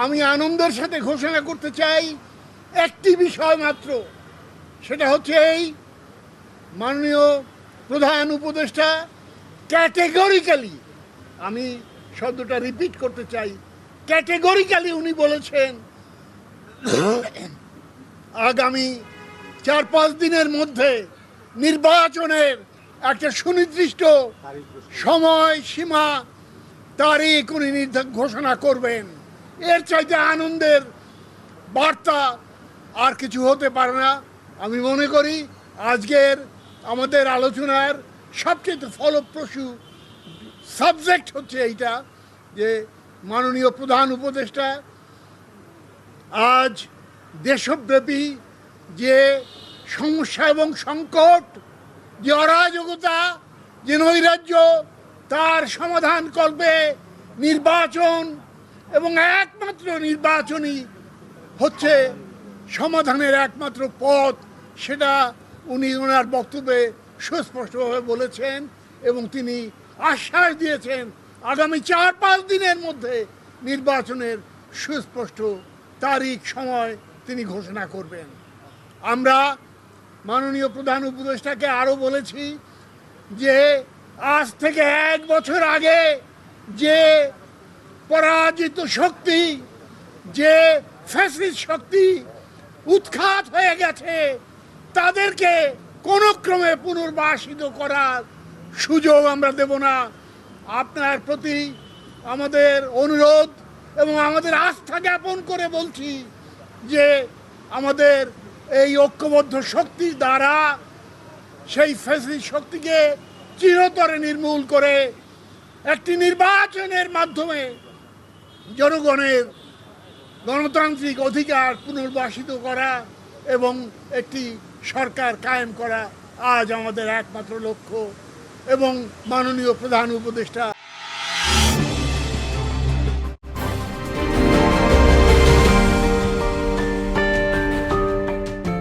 আমি আনন্দের সাথে ঘোষণা করতে চাই একটি বিষয় মাত্র। সেটা হচ্ছে এই মাননীয় প্রধান উপদেষ্টা ক্যাটেগরিক্যালি, আমি শব্দটা রিপিট করতে চাই, ক্যাটেগরিক্যালি উনি বলেছেন, আগামী চার পাঁচ দিনের মধ্যে নির্বাচনের একটা সুনির্দিষ্ট সময় সীমা তারিখ উনি ঘোষণা করবেন। এর চাইতে আনন্দের বার্তা আর কিছু হতে পারে না। আমি মনে করি আজকের আমাদের আলোচনার সবচেয়ে ফলপ্রসূ সাবজেক্ট হচ্ছে এইটা, যে মাননীয় প্রধান উপদেষ্টা আজ দেশব্যাপী যে সমস্যা এবং সংকট, যে অরাজকতা, যে নৈরাজ্য, তার সমাধান করবে নির্বাচন এবং একমাত্র নির্বাচনই হচ্ছে সমাধানের একমাত্র পথ, সেটা উনি ওনার বক্তব্যে সুস্পষ্টভাবে বলেছেন এবং তিনি আশ্বাস দিয়েছেন আগামী চার পাঁচ দিনের মধ্যে নির্বাচনের সুস্পষ্ট তারিখ, সময় তিনি ঘোষণা করবেন। আমরা মাননীয় প্রধান উপদেষ্টাকে আরও বলেছি যে আজ থেকে এক বছর আগে যে পরাজিত শক্তি, যে ফ্যাসিস্ট শক্তি উৎখাত হয়ে গেছে, তাদেরকে কোনো ক্রমে পুনর্বাসিত করার সুযোগ আমরা দেব না। আপনার প্রতি আমাদের অনুরোধ এবং আমাদের আস্থা জ্ঞাপন করে বলছি যে আমাদের এই ঐক্যবদ্ধ শক্তির দ্বারা সেই ফ্যাসিস্ট শক্তিকে চিরতরে নির্মূল করে একটি নির্বাচনের মাধ্যমে জনগণের গণতান্ত্রিক অধিকার পুনর্বাসিত করা এবং একটি সরকার কায়েম করা আজ আমাদের একমাত্র লক্ষ্য এবং মাননীয় প্রধান উপদেষ্টা